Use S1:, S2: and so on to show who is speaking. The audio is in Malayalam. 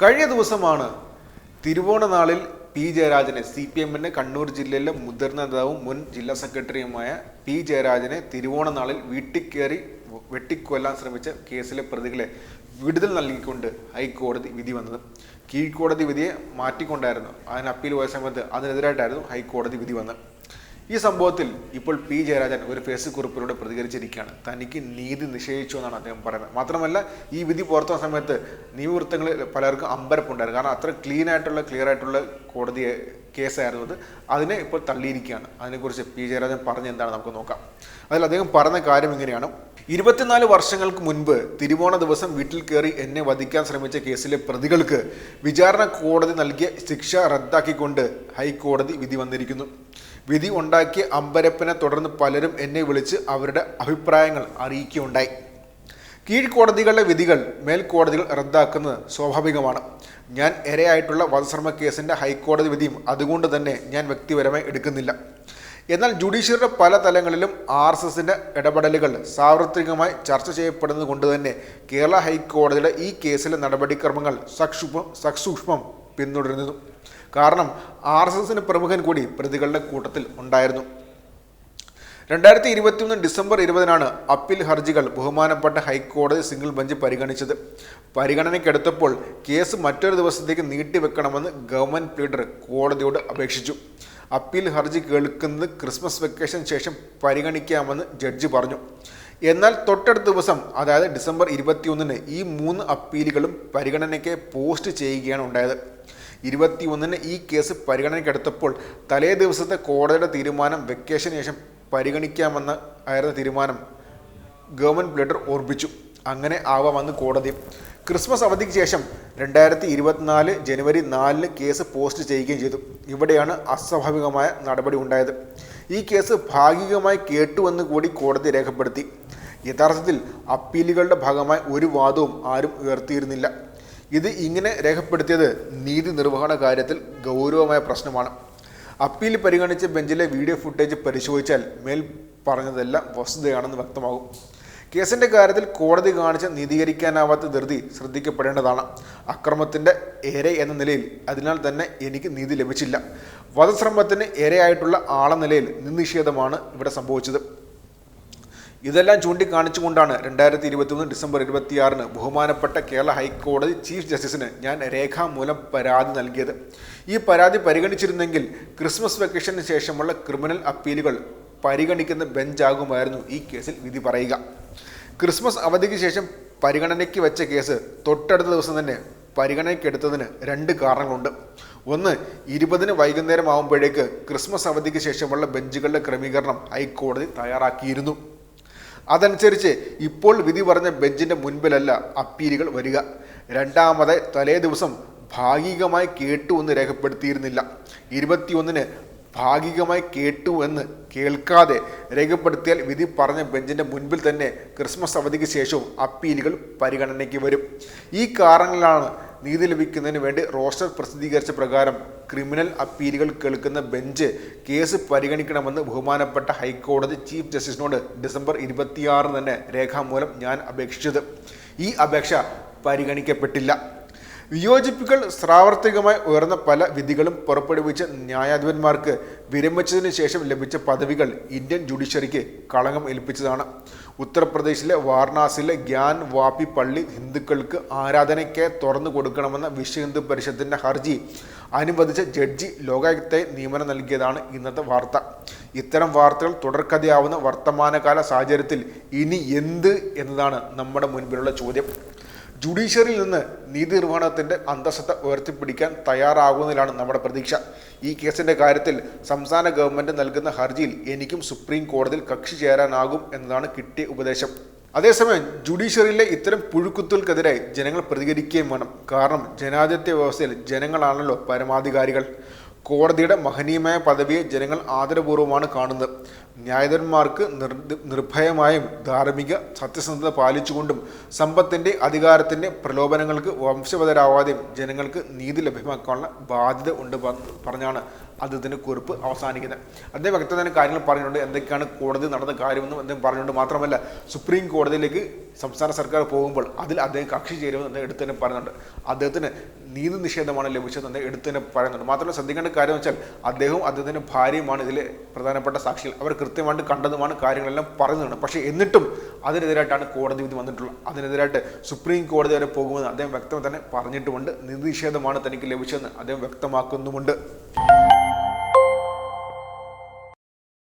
S1: കഴിഞ്ഞ ദിവസമാണ് തിരുവോണ നാളിൽ പി ജയരാജനെ സി പി എമ്മിന്റെ കണ്ണൂർ ജില്ലയിലെ മുതിർന്ന നേതാവും മുൻ ജില്ലാ സെക്രട്ടറിയുമായ പി ജയരാജനെ തിരുവോണ നാളിൽ വീട്ടിൽ കയറി വെട്ടിക്കൊല്ലാൻ ശ്രമിച്ച കേസിലെ പ്രതികളെ വിടുതൽ നൽകിക്കൊണ്ട് ഹൈക്കോടതി വിധി വന്നത്. കീഴ്ക്കോടതി വിധിയെ മാറ്റിക്കൊണ്ടായിരുന്നു. അതിന് അപ്പീൽ പോയ സമയത്ത് അതിനെതിരായിട്ടായിരുന്നു ഹൈക്കോടതി വിധി വന്നത്. ഈ സംഭവത്തിൽ ഇപ്പോൾ പി ജയരാജൻ ഒരു ഫേസ് കുറിപ്പിലൂടെ പ്രതികരിച്ചിരിക്കുകയാണ്. തനിക്ക് നീതി നിഷേധിച്ചു എന്നാണ് അദ്ദേഹം പറയുന്നത്. മാത്രമല്ല ഈ വിധി പുറത്തു വന്ന സമയത്ത് നിയമവൃത്തങ്ങളിൽ പലർക്കും അമ്പരപ്പുണ്ടായിരുന്നു. കാരണം അത്ര ക്ലീൻ ആയിട്ടുള്ള ക്ലിയർ ആയിട്ടുള്ള കോടതി കേസായിരുന്നു അത്. അതിനെ ഇപ്പോൾ തള്ളിയിരിക്കുകയാണ്. അതിനെക്കുറിച്ച് പി ജയരാജൻ പറഞ്ഞ എന്താണ് നമുക്ക് നോക്കാം. അതിൽ അദ്ദേഹം പറഞ്ഞ കാര്യം എങ്ങനെയാണ് ഇരുപത്തിനാല് വർഷങ്ങൾക്ക് മുൻപ് തിരുവോണ ദിവസം വീട്ടിൽ കയറി എന്നെ വധിക്കാൻ ശ്രമിച്ച കേസിലെ പ്രതികൾക്ക് വിചാരണ കോടതി നൽകിയ ശിക്ഷ റദ്ദാക്കിക്കൊണ്ട് ഹൈക്കോടതി വിധി വന്നിരിക്കുന്നു. വിധി ഉണ്ടാക്കിയ അമ്പരപ്പിനെ തുടർന്ന് പലരും എന്നെ വിളിച്ച് അവരുടെ അഭിപ്രായങ്ങൾ അറിയിക്കുകയുണ്ടായി. കീഴ്ക്കോടതികളുടെ വിധികൾ മേൽക്കോടതികൾ റദ്ദാക്കുന്നത് സ്വാഭാവികമാണ്. ഞാൻ ഇരയായിട്ടുള്ള വധശ്രമ കേസിന്റെ ഹൈക്കോടതി വിധിയും അതുകൊണ്ട് തന്നെ ഞാൻ വ്യക്തിപരമായി എടുക്കുന്നില്ല. എന്നാൽ ജുഡീഷ്യറിയുടെ പല തലങ്ങളിലും ആർ എസ് എസിന്റെ ഇടപെടലുകൾ സാർവത്രികമായി ചർച്ച ചെയ്യപ്പെടുന്നത് കൊണ്ട് തന്നെ കേരള ഹൈക്കോടതിയുടെ ഈ കേസിലെ നടപടിക്രമങ്ങൾ സക്ഷുഭം സസൂക്ഷ്മം പിന്തുടരുന്നു കാരണം ആർ എസ് എസിന് പ്രമുഖൻ കൂടി പ്രതികളുടെ കൂട്ടത്തിൽ ഉണ്ടായിരുന്നു. രണ്ടായിരത്തി ഇരുപത്തിയൊന്ന് ഡിസംബർ ഇരുപതിനാണ് അപ്പീൽ ഹർജികൾ ബഹുമാനപ്പെട്ട ഹൈക്കോടതി സിംഗിൾ ബെഞ്ച് പരിഗണിച്ചത്. പരിഗണനയ്ക്കെടുത്തപ്പോൾ കേസ് മറ്റൊരു ദിവസത്തേക്ക് നീട്ടിവെക്കണമെന്ന് ഗവൺമെന്റ് പ്ലീഡർ കോടതിയോട് അപേക്ഷിച്ചു. അപ്പീൽ ഹർജി കേൾക്കുന്നത് ക്രിസ്മസ് വെക്കേഷൻ ശേഷം പരിഗണിക്കാമെന്ന് ജഡ്ജി പറഞ്ഞു. എന്നാൽ തൊട്ടടുത്ത ദിവസം അതായത് ഡിസംബർ ഇരുപത്തിയൊന്നിന് ഈ മൂന്ന് അപ്പീലുകളും പരിഗണനയ്ക്ക് പോസ്റ്റ് ചെയ്യുകയാണ് ഉണ്ടായത്. ഇരുപത്തിയൊന്നിന് ഈ കേസ് പരിഗണനയ്ക്കെടുത്തപ്പോൾ തലേ ദിവസത്തെ കോടതിയുടെ തീരുമാനം വെക്കേഷന് ശേഷം പരിഗണിക്കാമെന്ന് ആയിരുന്ന തീരുമാനം. ഗവൺമെന്റ് ബ്ലഡർ ഓർപ്പിച്ചു. അങ്ങനെ ആവാമെന്ന് കോടതി. ക്രിസ്മസ് അവധിക്ക് ശേഷം രണ്ടായിരത്തി ഇരുപത്തിനാല് ജനുവരി നാലിന് കേസ് പോസ്റ്റ് ചെയ്യുകയും ചെയ്തു. ഇവിടെയാണ് അസ്വാഭാവികമായ നടപടി ഉണ്ടായത്. ഈ കേസ് ഭാഗികമായി കേട്ടുവെന്ന് കൂടി കോടതി രേഖപ്പെടുത്തി. യഥാർത്ഥത്തിൽ അപ്പീലുകളുടെ ഭാഗമായി ഒരു വാദവും ആരും ഉയർത്തിയിരുന്നില്ല. ഇത് ഇങ്ങനെ രേഖപ്പെടുത്തിയത് നീതി നിർവഹണ കാര്യത്തിൽ ഗൗരവമായ പ്രശ്നമാണ്. അപ്പീൽ പരിഗണിച്ച ബെഞ്ചിലെ വീഡിയോ ഫുട്ടേജ് പരിശോധിച്ചാൽ മേൽ പറഞ്ഞതെല്ലാം വസ്തുതയാണെന്ന് വ്യക്തമാകും. കേസിന്റെ കാര്യത്തിൽ കോടതി കാണിച്ച നീതീകരിക്കാനാവാത്ത ധൃതി ശ്രദ്ധിക്കപ്പെടേണ്ടതാണ്. അക്രമത്തിന്റെ ഇര എന്ന നിലയിൽ അതിനാൽ തന്നെ എനിക്ക് നീതി ലഭിച്ചില്ല. വധശ്രമത്തിന് ഇരയായിട്ടുള്ള ആളെന്ന നിലയിൽ നിന്നിഷേധമാണ് ഇവിടെ സംഭവിച്ചത്. ഇതെല്ലാം ചൂണ്ടിക്കാണിച്ചുകൊണ്ടാണ് രണ്ടായിരത്തി ഇരുപത്തിമൂന്ന് ഡിസംബർ ഇരുപത്തിയാറിന് ബഹുമാനപ്പെട്ട കേരള ഹൈക്കോടതി ചീഫ് ജസ്റ്റിസിന് ഞാൻ രേഖാമൂലം പരാതി നൽകിയത്. ഈ പരാതി പരിഗണിച്ചിരുന്നെങ്കിൽ ക്രിസ്മസ് വെക്കേഷന് ശേഷമുള്ള ക്രിമിനൽ അപ്പീലുകൾ പരിഗണിക്കുന്ന ബെഞ്ചാകുമായിരുന്നു ഈ കേസിൽ വിധി പറയുക. ക്രിസ്മസ് അവധിക്ക് ശേഷം പരിഗണനയ്ക്ക് വെച്ച കേസ് തൊട്ടടുത്ത ദിവസം തന്നെ പരിഗണനയ്ക്കെടുത്തതിന് രണ്ട് കാരണങ്ങളുണ്ട്. ഒന്ന് ഇരുപതിന് വൈകുന്നേരം ആകുമ്പോഴേക്ക് ക്രിസ്മസ് അവധിക്ക് ശേഷമുള്ള ബെഞ്ചുകളുടെ ക്രമീകരണം ഹൈക്കോടതി തയ്യാറാക്കിയിരുന്നു. അതനുസരിച്ച് ഇപ്പോൾ വിധി പറഞ്ഞ ബെഞ്ചിന്റെ മുൻപിലല്ല അപ്പീലുകൾ വരിക. രണ്ടാമത് തലേ ദിവസം ഭാഗികമായി കേട്ടു എന്ന് രേഖപ്പെടുത്തിയിരുന്നില്ല. ഇരുപത്തിയൊന്നിന് ഭാഗികമായി കേട്ടു എന്ന് കേൾക്കാതെ രേഖപ്പെടുത്തിയാൽ വിധി പറഞ്ഞ ബെഞ്ചിന്റെ മുൻപിൽ തന്നെ ക്രിസ്മസ് അവധിക്ക് ശേഷവും അപ്പീലുകൾ പരിഗണനയ്ക്ക് വരും. ഈ കാരണങ്ങളാണ് നീതി ലഭിക്കുന്നതിന് വേണ്ടി റോസ്റ്റർ പ്രസിദ്ധീകരിച്ച പ്രകാരം ക്രിമിനൽ അപ്പീലുകൾ കേൾക്കുന്ന ബെഞ്ച് കേസ് പരിഗണിക്കണമെന്ന് ബഹുമാനപ്പെട്ട ഹൈക്കോടതി ചീഫ് ജസ്റ്റിസിനോട് ഡിസംബർ ഇരുപത്തിയാറിന് തന്നെ രേഖാമൂലം ഞാൻ അപേക്ഷിച്ചത്. ഈ അപേക്ഷ പരിഗണിക്കപ്പെട്ടില്ല. വിയോജിപ്പുകൾ സ്രാവർത്തികമായി ഉയർന്ന പല വിധികളും പുറപ്പെടുവിച്ച ന്യായാധിപന്മാർക്ക് വിരമിച്ചതിന് ശേഷം ലഭിച്ച പദവികൾ ഇന്ത്യൻ ജുഡീഷ്യറിക്ക് കളങ്കം ഏൽപ്പിച്ചതാണ്. ഉത്തർപ്രദേശിലെ വാരണാസിയിലെ ഗ്യാൻ വാപ്പി പള്ളി ഹിന്ദുക്കൾക്ക് ആരാധനയ്ക്ക് തുറന്നു കൊടുക്കണമെന്ന വിശ്വ ഹിന്ദു പരിഷത്തിന്റെ ഹർജി അനുവദിച്ച ജഡ്ജി ലോകായുക്തയെ നിയമനം നൽകിയതാണ് ഇന്നത്തെ വാർത്ത. ഇത്തരം വാർത്തകൾ തുടർക്കഥയാവുന്ന വർത്തമാനകാല സാഹചര്യത്തിൽ ഇനി എന്ത് എന്നതാണ് നമ്മുടെ മുൻപിലുള്ള ചോദ്യം. ജുഡീഷ്യറിയിൽ നിന്ന് നീതി നിർവഹണത്തിന്റെ അന്തസ്സത്ത ഉയർത്തിപ്പിടിക്കാൻ തയ്യാറാകുന്നതിലാണ് നമ്മുടെ പ്രതീക്ഷ. ഈ കേസിന്റെ കാര്യത്തിൽ സംസ്ഥാന ഗവൺമെന്റ് നൽകുന്ന ഹർജിയിൽ എനിക്കും സുപ്രീം കോടതിയിൽ കക്ഷി ചേരാനാകും എന്നതാണ് കിട്ടിയ ഉപദേശം. അതേസമയം ജുഡീഷ്യറിയിലെ ഇത്തരം പുഴുക്കുത്തുകൾക്കെതിരെ ജനങ്ങൾ പ്രതികരിക്കുകയും വേണം. കാരണം ജനാധിപത്യ വ്യവസ്ഥയിൽ ജനങ്ങളാണല്ലോ പരമാധികാരികൾ. കോടതിയുടെ മഹനീയമായ പദവിയെ ജനങ്ങൾ ആദരപൂർവമാണ് കാണുന്നത്. ന്യായാധിപന്മാർക്ക് നിർ നിർഭയമായും ധാർമ്മിക സത്യസന്ധത പാലിച്ചുകൊണ്ടും സമ്പത്തിന്റെ അധികാരത്തിന്റെ പ്രലോഭനങ്ങൾക്ക് വംശവതരാവാതെയും ജനങ്ങൾക്ക് നീതി ലഭ്യമാക്കാനുള്ള ബാധ്യത ഉണ്ട് പറഞ്ഞാണ് അദ്ദേഹത്തിന്റെ കുറിപ്പ് അവസാനിക്കുന്നത്. അദ്ദേഹം തന്നെ കാര്യങ്ങൾ പറഞ്ഞിട്ടുണ്ട്. എന്തൊക്കെയാണ് കോടതി നടന്ന കാര്യമെന്നും അദ്ദേഹം പറഞ്ഞിട്ടുണ്ട്. മാത്രമല്ല സുപ്രീം കോടതിയിലേക്ക് സംസ്ഥാന സർക്കാർ പോകുമ്പോൾ അതിൽ അദ്ദേഹം കക്ഷി ചേരുമെന്ന് എടുത്ത് തന്നെ പറയുന്നുണ്ട്. അദ്ദേഹത്തിന് നീതി നിഷേധമാണ് ലഭിച്ചതെന്ന് എടുത്തു തന്നെ പറയുന്നുണ്ട്. മാത്രമല്ല ശ്രദ്ധിക്കേണ്ട കാര്യം വെച്ചാൽ അദ്ദേഹവും അദ്ദേഹത്തിന്റെ ഭാര്യയുമാണ് ഇതിൽ പ്രധാനപ്പെട്ട സാക്ഷികൾ. അവർ കൃത്യമായിട്ട് കണ്ടതുമാണ് കാര്യങ്ങളെല്ലാം പറയുന്നുണ്ട്. പക്ഷേ എന്നിട്ടും അതിനെതിരായിട്ടാണ് കോടതി വിധി വന്നിട്ടുള്ളത്. അതിനെതിരായിട്ട് സുപ്രീം കോടതി വരെ പോകുമെന്ന് അദ്ദേഹം വ്യക്തമായി തന്നെ പറഞ്ഞിട്ടുമുണ്ട്. നീതി നിഷേധമാണ് തനിക്ക് ലഭിച്ചതെന്ന് അദ്ദേഹം വ്യക്തമാക്കുന്നുമുണ്ട്.